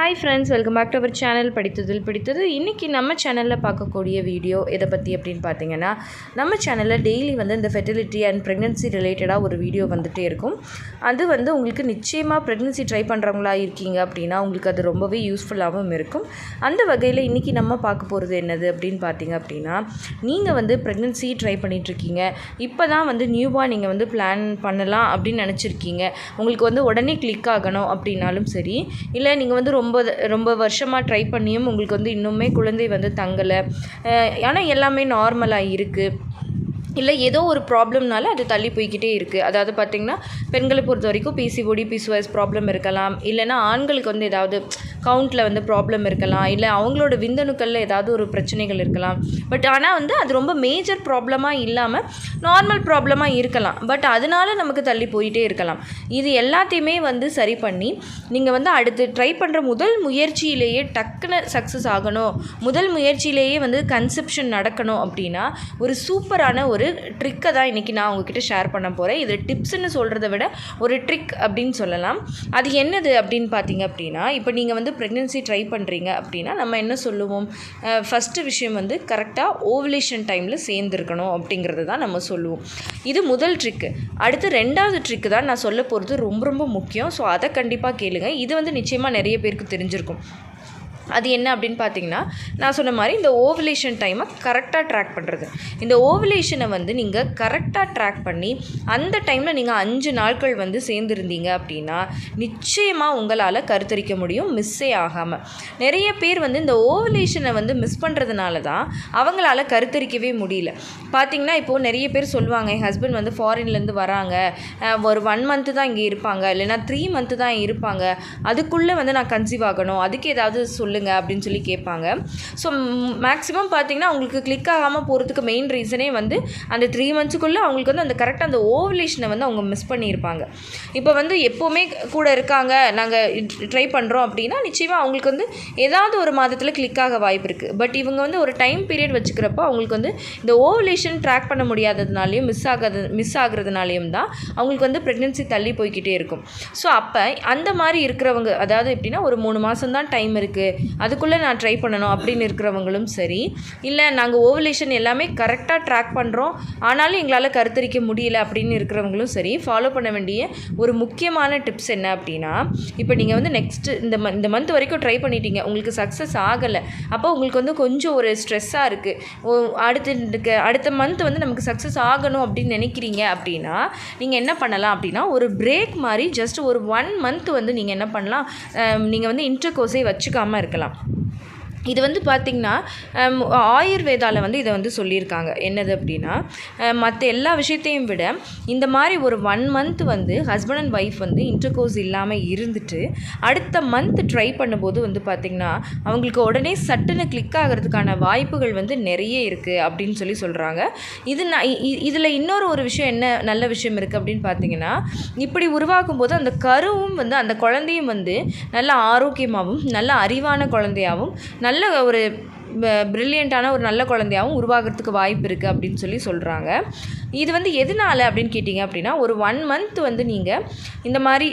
Hi friends welcome back to our channel படித்ததில் பிடித்தது இன்றைக்கி நம்ம சேனலில் பார்க்கக்கூடிய வீடியோ எதை பற்றி அப்படின்னு பார்த்தீங்கன்னா நம்ம சேனலில் டெய்லி வந்து இந்த ஃபெர்டிலிட்டி அண்ட் ப்ரெக்னென்சி ரிலேட்டடாக ஒரு வீடியோ வந்துகிட்டே இருக்கும். அது வந்து உங்களுக்கு நிச்சயமாக ப்ரெக்னென்சி ட்ரை பண்ணுறவங்களா இருக்கீங்க அப்படின்னா உங்களுக்கு அது ரொம்பவே யூஸ்ஃபுல்லாகவும் இருக்கும். அந்த வகையில் இன்றைக்கி நம்ம பார்க்க போகிறது என்னது அப்படின்னு பார்த்தீங்க அப்படின்னா நீங்கள் வந்து ப்ரெக்னென்சி ட்ரை பண்ணிகிட்ருக்கீங்க இப்போ தான் வந்து நியூவாக நீங்கள் வந்து பிளான் பண்ணலாம் அப்படின்னு நினச்சிருக்கீங்க. உங்களுக்கு வந்து உடனே கிளிக் ஆகணும் அப்படின்னாலும் சரி இல்லை நீங்கள் வந்து ரொம்ப ரொம்ப ரொம்ப வருஷமாக ட்ரை பண்ணியும் உங்களுக்கு வந்து இன்னுமே குழந்தை வந்து தங்கலை. ஆனால் எல்லாமே நார்மலாக இருக்குது இல்லை ஏதோ ஒரு ப்ராப்ளம்னால அது தள்ளி போய்கிட்டே இருக்குது அதாவது பார்த்திங்கன்னா பெண்களை பொறுத்த வரைக்கும் பிசிஓடி பிசிஓஎஸ் ப்ராப்ளம் இருக்கலாம். இல்லைனா ஆண்களுக்கு வந்து ஏதாவது கவுண்ட்டில் வந்து ப்ராப்ளம் இருக்கலாம். இல்லை அவங்களோட விந்தணுக்களில் ஏதாவது ஒரு பிரச்சனைகள் இருக்கலாம். பட் ஆனால் வந்து அது ரொம்ப மேஜர் ப்ராப்ளமாக இல்லாமல் நார்மல் ப்ராப்ளமாக இருக்கலாம். பட் அதனால நமக்கு தள்ளி போயிட்டே இருக்கலாம். இது எல்லாத்தையுமே வந்து சரி பண்ணி நீங்கள் வந்து அடுத்து ட்ரை பண்ணுற முதல் முயற்சியிலேயே டக்குன்னு சக்ஸஸ் ஆகணும். முதல் முயற்சியிலேயே வந்து கன்செப்ஷன் நடக்கணும் அப்படின்னா ஒரு சூப்பரான ஒரு ட்ரிக்கை தான் இன்றைக்கி நான் உங்ககிட்ட ஷேர் பண்ண போகிறேன் இது டிப்ஸ்ன்னு சொல்கிறத விட ஒரு ட்ரிக் அப்படின்னு சொல்லலாம். அது என்னது அப்படின்னு பார்த்தீங்க அப்படின்னா இப்போ நீங்கள் வந்து ப்ரெக்னென்சி ட்ரை பண்ணுறீங்க அப்படின்னா நம்ம என்ன சொல்லுவோம்? ஃபஸ்ட்டு விஷயம் வந்து கரெக்டாக ஓவலேஷன் டைமில் சேர்ந்துருக்கணும் அப்படிங்கிறது தான் நம்ம சொல்லுவோம். இது முதல் ட்ரிக்கு அடுத்து ரெண்டாவது ட்ரிக்கு தான் நான் சொல்ல போகிறது ரொம்ப ரொம்ப முக்கியம். ஸோ அதை கண்டிப்பாக கேளுங்க. இது வந்து நிச்சயமாக நிறைய பேருக்கு தெரிஞ்சிருக்கும். அது என்ன அப்படின்னு பார்த்தீங்கன்னா நான் சொன்ன மாதிரி இந்த ஓவலேஷன் டைமை கரெக்டாக ட்ராக் பண்ணுறது இந்த ஓவலேஷனை வந்து நீங்கள் கரெக்டாக ட்ராக் பண்ணி அந்த டைமில் நீங்கள் அஞ்சு நாட்கள் வந்து சேர்ந்துருந்தீங்க அப்படின்னா நிச்சயமாக உங்களால் கருத்தரிக்க முடியும் மிஸ்ஸே ஆகாமல் நிறைய பேர் வந்து இந்த ஓவலேஷனை வந்து மிஸ் பண்ணுறதுனால தான் அவங்களால கருத்தரிக்கவே முடியல. பார்த்தீங்கன்னா இப்போது நிறைய பேர் சொல்லுவாங்க என் ஹஸ்பண்ட் வந்து ஃபாரின்லேருந்து வராங்க. ஒரு ஒன் மந்த்து தான் இங்கே இருப்பாங்க. இல்லைனா த்ரீ மந்த்து தான் இருப்பாங்க. அதுக்குள்ளே வந்து நான் கன்சீவ் ஆகணும். அதுக்கு ஏதாவது சொல்லு சொல்லுங்கள் அப்படின்னு சொல்லி கேட்பாங்க. ஸோ மேக்ஸிமம் பார்த்தீங்கன்னா அவங்களுக்கு கிளிக் ஆகாமல் போகிறதுக்கு மெயின் ரீசனே வந்து அந்த த்ரீ மந்த்ஸுக்குள்ளே அவங்களுக்கு வந்து அந்த கரெக்டாக அந்த ஓவலேஷனை வந்து அவங்க மிஸ் பண்ணியிருப்பாங்க. இப்போ வந்து எப்போவுமே கூட இருக்காங்க நாங்கள் ட்ரை பண்ணுறோம் அப்படின்னா நிச்சயமாக அவங்களுக்கு வந்து ஏதாவது ஒரு மாதத்தில் கிளிக் ஆக வாய்ப்பு இருக்குது பட் இவங்க வந்து ஒரு டைம் பீரியட் வச்சுக்கிறப்போ அவங்களுக்கு வந்து இந்த ஓவலேஷன் ட்ராக் பண்ண முடியாததுனாலையும் மிஸ் ஆகாத மிஸ் ஆகிறதுனாலையும் தான் அவங்களுக்கு வந்து ப்ரெக்னென்சி தள்ளி போய்கிட்டே இருக்கும். ஸோ அப்போ அந்த மாதிரி இருக்கிறவங்க அதாவது எப்படின்னா ஒரு மூணு மாதம் தான் டைம் இருக்குது அதுக்குள்ளே நான் ட்ரை பண்ணணும் அப்படின்னு இருக்கிறவங்களும் சரி. இல்லை நாங்கள் ஓவலேஷன் எல்லாமே கரெக்டாக ட்ராக் பண்ணுறோம் ஆனாலும் எங்களால் கருத்தரிக்க முடியல அப்படின்னு இருக்கிறவங்களும் சரி ஃபாலோ பண்ண வேண்டிய ஒரு முக்கியமான டிப்ஸ் என்ன அப்படின்னா இப்போ நீங்கள் வந்து நெக்ஸ்ட்டு இந்த ம இந்த மந்த் வரைக்கும் ட்ரை பண்ணிட்டீங்க. உங்களுக்கு சக்ஸஸ் ஆகலை. அப்போ உங்களுக்கு வந்து கொஞ்சம் ஒரு ஸ்ட்ரெஸ்ஸாக இருக்குது அடுத்து அடுத்த மந்த் வந்து நமக்கு சக்ஸஸ் ஆகணும் அப்படின்னு நினைக்கிறீங்க அப்படின்னா நீங்கள் என்ன பண்ணலாம் அப்படின்னா ஒரு பிரேக் மாதிரி ஜஸ்ட் ஒரு ஒன் மந்த் வந்து நீங்கள் என்ன பண்ணலாம். நீங்கள் வந்து இன்டர் கோர்ஸே வச்சுக்காமல் இருக்கலாம். இருக்கலாம் இது வந்து பார்த்திங்கன்னா ஆயுர்வேதாவில் வந்து இதை வந்து சொல்லியிருக்காங்க. என்னது அப்படின்னா மற்ற எல்லா விஷயத்தையும் விட இந்த மாதிரி ஒரு ஒன் மந்த் வந்து ஹஸ்பண்ட் அண்ட் ஒய்ஃப் வந்து இன்டர்கோர்ஸ் இல்லாமல் இருந்துட்டு அடுத்த மந்த் ட்ரை பண்ணும்போது வந்து பார்த்திங்கன்னா அவங்களுக்கு உடனே சட்டுன்னு கிளிக் ஆகிறதுக்கான வாய்ப்புகள் வந்து நிறைய இருக்குது அப்படின்னு சொல்லி சொல்கிறாங்க இது நான் இதில் இன்னொரு ஒரு விஷயம் என்ன நல்ல விஷயம் இருக்குது அப்படின்னு பார்த்தீங்கன்னா இப்படி உருவாக்கும் போது அந்த கருவும் வந்து அந்த குழந்தையும் வந்து நல்ல ஆரோக்கியமாகவும் நல்ல அறிவான குழந்தையாகவும் நல்ல நல்ல ஒரு ப்ரில்லியண்ட்டான ஒரு நல்ல குழந்தையாகவும் உருவாகிறதுக்கு வாய்ப்பு இருக்குது அப்படின்னு சொல்லி சொல்கிறாங்க இது வந்து எதனால் அப்படின்னு கேட்டிங்க அப்படின்னா ஒரு ஒன் மந்த் வந்து நீங்கள் இந்த மாதிரி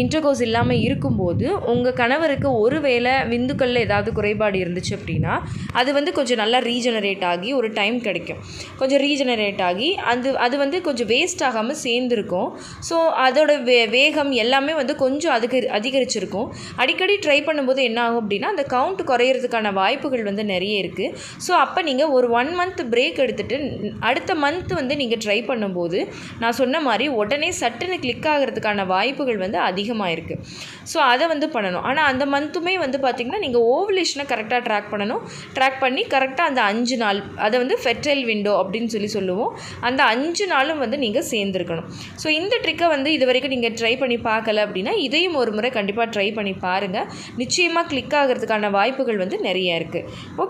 இன்டர்கோர்ஸ் இல்லாமல் இருக்கும்போது உங்கள் கணவருக்கு ஒரு வேளை விந்துக்களில் ஏதாவது குறைபாடு இருந்துச்சு அப்படின்னா அது வந்து கொஞ்சம் நல்லா ரீஜெனரேட் ஆகி ஒரு டைம் கிடைக்கும். கொஞ்சம் ரீஜெனரேட் ஆகி அது அது வந்து கொஞ்சம் வேஸ்ட் ஆகாமல் சேர்ந்துருக்கும். ஸோ அதோட வே வேகம் எல்லாமே வந்து கொஞ்சம் அதுக்கு அதிகரிச்சிருக்கும். அடிக்கடி ட்ரை பண்ணும்போது என்ன ஆகும் அப்படின்னா அந்த கவுண்ட் குறையிறதுக்கான வாய்ப்புகள் வந்து நிறைய நிறைய இருக்குது ஸோ அப்போ நீங்கள் ஒரு ஒன் மந்த் பிரேக் எடுத்துகிட்டு அடுத்த மந்த் வந்து நீங்கள் ட்ரை பண்ணும்போது நான் சொன்ன மாதிரி உடனே சட்டுன்னு கிளிக் ஆகிறதுக்கான வாய்ப்புகள் வந்து அதிகமாக இருக்குது ஸோ அதை வந்து பண்ணணும். ஆனால் அந்த மந்த்துமே வந்து பார்த்திங்கன்னா நீங்கள் ஓவலேஷனை கரெக்டாக ட்ராக் பண்ணணும். ட்ராக் பண்ணி கரெக்டாக அந்த அஞ்சு நாள் அதை வந்து ஃபெட்ரைல் விண்டோ அப்படின்னு சொல்லி சொல்லுவோம். அந்த அஞ்சு நாளும் வந்து நீங்கள் சேர்ந்துருக்கணும். ஸோ இந்த ட்ரிக்கை வந்து இது வரைக்கும் நீங்கள் ட்ரை பண்ணி பார்க்கல அப்படின்னா இதையும் ஒரு முறை கண்டிப்பாக ட்ரை பண்ணி பாருங்கள் நிச்சயமாக கிளிக் ஆகிறதுக்கான வாய்ப்புகள் வந்து நிறைய இருக்குது ஓகே